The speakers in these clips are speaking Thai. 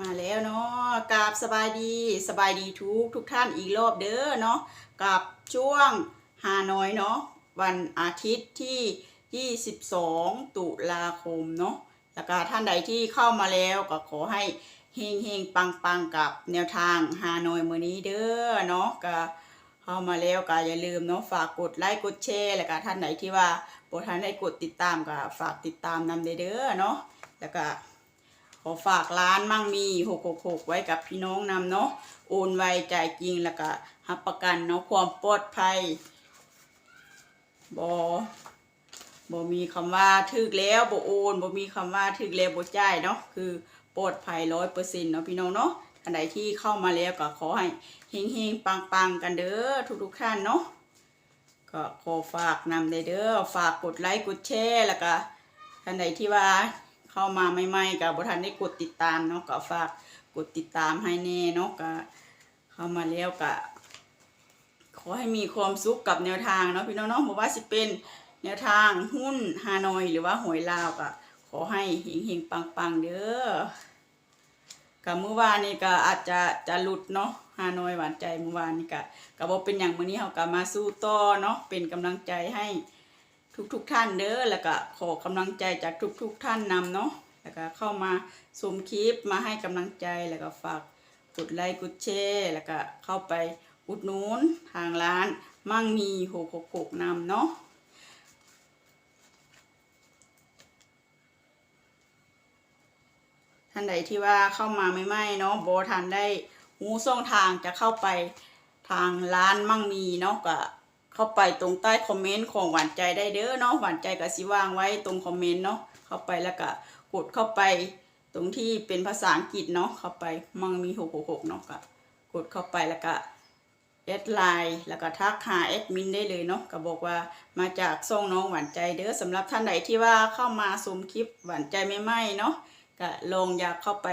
มาแล้วเนาะกราบสบายดีสบายดีทุกทุกท่านอีกรอบเด้อเนาะกับช่วงฮานอยเนาะวันอาทิตย์ที่ 22 ตุลาคมเนาะแล้วก็ท่านใดที่เข้ามาแล้วก็ขอให้เฮงเฮงปังปังกับแนวทางฮานอยมื้อนี้เด้อเนาะก็เข้ามาแล้วก็อย่าลืมเนาะฝากกดไลค์กดแชร์แล้วก็ท่านไหนที่ว่าบ่ทันได้กดติดตามก็ฝากติดตามนำเด้อเนาะแล้วก็ อฝากร้านมั่งมี666ไว้กับพี่น้องนำเนาะโอนไวจ่ายจริงแล้วก็รับประกันเนาะความปลอดภัยบอบมีคำว่าถึกแล้วบ่โอนบ่มีคำว่าถึกแล้วบ่จ่ายเนาะคือปลอดภัยร้อยเปอร์เซ็นต์เนาะพี่น้องเนาะอันใดที่เข้ามาแล้วก็ขอให้เฮงๆปังๆกันเด้อทุกๆท่านเนาะก็ขอฝากนำได้เด้อฝากกดไลค์กดแชร์แล้วก็ท่านใดที่ว่า เข้ามาใหม่ๆกับบทันได้กดติดตามเนาะก็ฝากกดติดตามให้แน่เนาะก็เข้ามาแล้วก็ขอให้มีความสุขกับแนวทางเนาะพี่น้องเนาะบอกว่าสิเป็นแนวทางหุ้นฮานอยหรือว่าหวยลาวก็ขอให้เฮงๆปังๆเด้อกับเมื่อวานนี่ก็อาจจะจะหลุดเนาะฮานอยหวานใจเมื่อวานนี่ก็ก็บ่เป็นอย่างมื้อนี้เฮาก็มาสู้ต่อเนาะเป็นกำลังใจให้ ทุกๆทท่านเด้อแล้วก็ขอกำลังใจจากทุกๆทท่านนำเนาะแล้วก็เข้ามาชมคลิปมาให้กำลังใจแล้วก็ฝากกดไลค์กดแชร์แล้วก็เข้าไปอุดหนุนทางร้านมั่งมีหกหกหกนำเนาะท่านใดที่ว่าเข้ามาไม่ไม่เนาะโบทันได้หูช่องทางจะเข้าไปทางร้านมั่งมีเนาะก็ เข้าไปตรงใต้คอมเมนต์ของหวานใจได้เด้อเนาะหวานใจก็สิว่างไว้ตรงคอมเมนต์เนาะเข้าไปแล้วก็กดเข้าไปตรงที่เป็นภาษาอังกฤษเนาะเข้าไปมั่งมีหกหกหกเนาะก็กดเข้าไปแล้วก็แอดไลน์แล้วก็ทักหาแอดมินได้เลยเนาะก็บอกว่ามาจากซ่องน้องหวานใจเด้อสำหรับท่านใดที่ว่าเข้ามาชมคลิปหวานใจไม่ไหมเนาะก็ลองอยากเข้าไป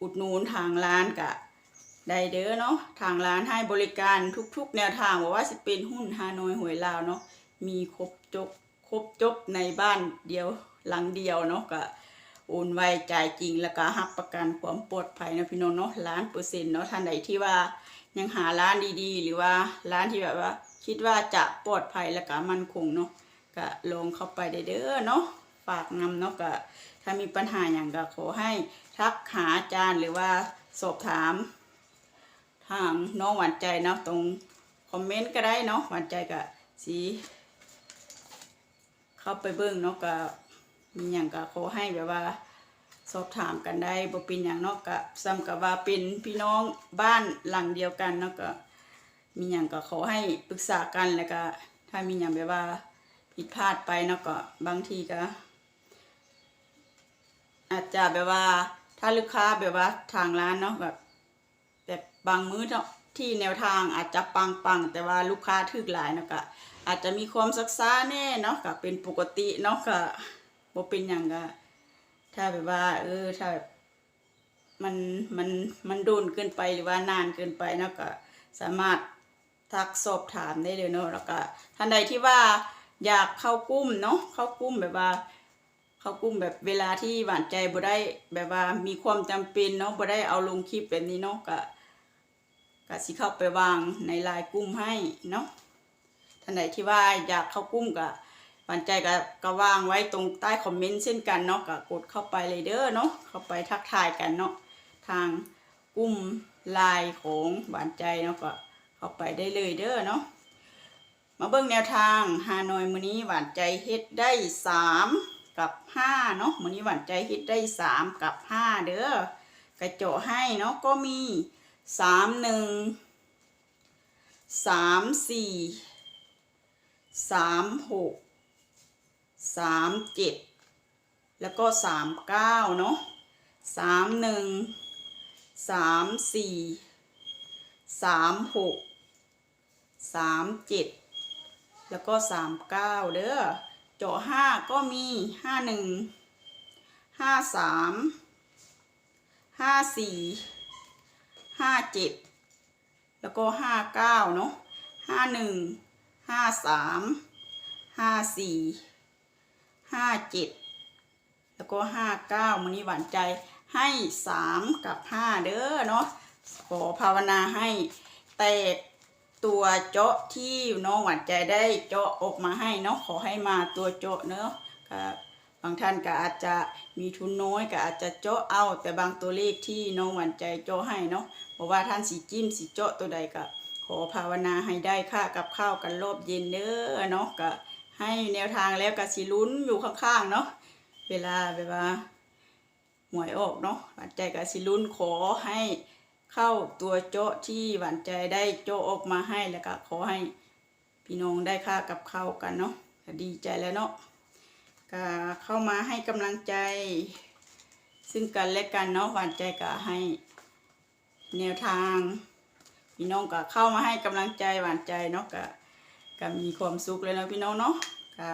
อุดหนุนทางร้านกะ ได้เด้อเนาะทางร้านให้บริการทุกๆ แนวทางว่าว่าสิเป็นหุ้นฮานอยหวยลาวเนาะมีครบจบครบจบในบ้านเดียวหลังเดียวเนาะก็โอนไวจ่ายจริงแล้วก็หักประกันความปลอดภัยนะพี่น้องเนาะล้านเปอร์เซ็นต์เนาะท่านใดที่ว่ายังหาร้านดีๆ หรือว่าร้านที่แบบว่า คิดว่าจะปลอดภัยและก็มั่นคงเนาะก็ลงเข้าไปได้เด้อเนาะฝากนำเนาะก็ถ้ามีปัญหาอย่างก็ขอให้ทักหาอาจารย์หรือว่าสอบถาม ทางน้องหวานใจเนาะตรงคอมเมนต์ก็ได้เนาะหวานใจก็สีเข้าไปเบิ่งเนาะก็มีอย่างก็ขอให้แบบว่า สอบถามกันได้บ่เป็นอย่างเนาะก็ซ้ำกับว่าเป็นพี่น้องบ้านหลังเดียวกันเนาะก็มีอย่างก็ขอให้ปรึกษากันแล้วก็ถ้ามีอย่างแบบว่าผิดพลาดไปเนาะก็บางทีก็อาจจะแบบว่าถ้าลูกค้าแบบว่าทางร้านเนาะแบบ แบบบางมื้อที่แนวทางอาจจะปังปังๆแต่ว่าลูกค้าถึกหลายเนาะก็อาจจะมีความซักซ้าแน่เนาะก็เป็นปกติเนาะก็บ่เป็นหยังก็ถ้าแบบว่า เออถ้าแบบมันมันมันโดนเกินไปหรือว่านานเกินไปเนาะก็สามารถทักสอบถามได้เลยเนาะแล้วก็ท่านใดที่ว่าอยากเข้ากุ้มเนาะเข้ากุ้มแบบว่า เข้ากลุ่มแบบเวลาที่หวานใจบ่ได้แบบว่ามีความจำเป็นเนาะบ่ได้เอาลงคลิปแบบนี้เนาะก็ ก็สิเข้าไปวางในลน์กลุ่มให้เนาะท่านไหนที่ว่าอยากเข้ากลุ่มก็หวานใจก็ก็วางไว้ตรงใต้คอมเมนต์เช่นกันเนาะก็กดเข้าไปเลยเด้อเนาะเข้าไปทักทายกันเนาะทางกลุ่มลน์ของหวานใจเนาะก็เข้าไปได้เลยเด้อเนาะมาเบิ่งแนวทางฮานอยมื้อนี้หวานใจเฮ็ดได้สามกับห้าเนาะมื้อนี้หวานใจเฮ็ดได้สามกับห้าเด้อกระโจให้เนาะก็มี สามหนึ่งสามสี่สามหกสามเจ็ดแล้วก็สามเก้าเนาะสามหนึ่งสามสี่สามหกสามเจ็ดแล้วก็สามเก้าเด้อเจาะห้าก็มีห้าหนึ่งห้าสามห้าสี่ ห้าเจ็ดแล้วก็ห้าเก้าเนาะห้าหนึ่งห้าสามห้าสี่ห้าเจ็ดแล้วก็ห้าเก้ามันนี้หวานใจให้สามกับห้าเด้อเนาะขอภาวนาให้แตกตัวเจาะที่น้องหวานใจได้เจาะออกมาให้เนาะขอให้มาตัวเจาะเนาะค่ะบางท่านก็อาจจะมีทุนน้อยก็อาจจะเจาะเอา แต่บางตัวเลขที่น้องหวานใจเจาะให้เนาะเพราะว่าท่านสีจิ้มสีเจาะตัวใดก็ขอภาวนาให้ได้ค่ากับข้าวกันรอบเย็นเด้อเนาะก็ให้แนวทางแล้วก็สิลุ้นอยู่ข้างๆเนาะเวลาแบบว่าหวยออกเนาะหวานใจกับสิลุ้นขอให้เข้าตัวโจ๊ะที่หวานใจได้โจ๊ะออกมาให้แล้วก็ขอให้พี่น้องได้ค่ากับข้าวกันเนาะดีใจแล้วเนาะ ก็เข้ามาให้กำลังใจ ซึ่งกันและกันเนาะหวานใจก็ให้ แนวทางพี่น้องก็เข้ามาให้กำลังใจหวานใจเนาะก็ก็มีความสุขเลยนะพี่น้องเนาะก็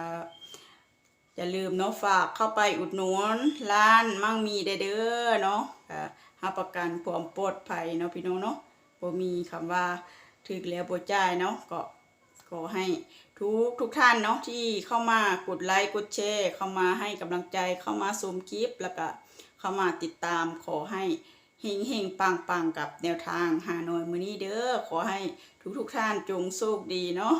อย่าลืมเนาะฝากเข้าไปอุดหนุนร้านมั่งมีเด้อเนาะอ่ารับประกันความปลอดภัยเนาะพี่น้องเนาะบ่มีคำว่าถึกแล้วบ่จ่ายเนาะก็ ขอให้ทุกทุกท่านเนาะที่เข้ามากดไลค์กดแชร์เข้ามาให้กำลังใจเข้ามาชมคลิปแล้วก็เข้ามาติดตามขอให้เฮงเฮงปังปังกับแนวทางหานอยมือนี้เด้อขอให้ทุกทุกท่านจงโชคดีเนาะ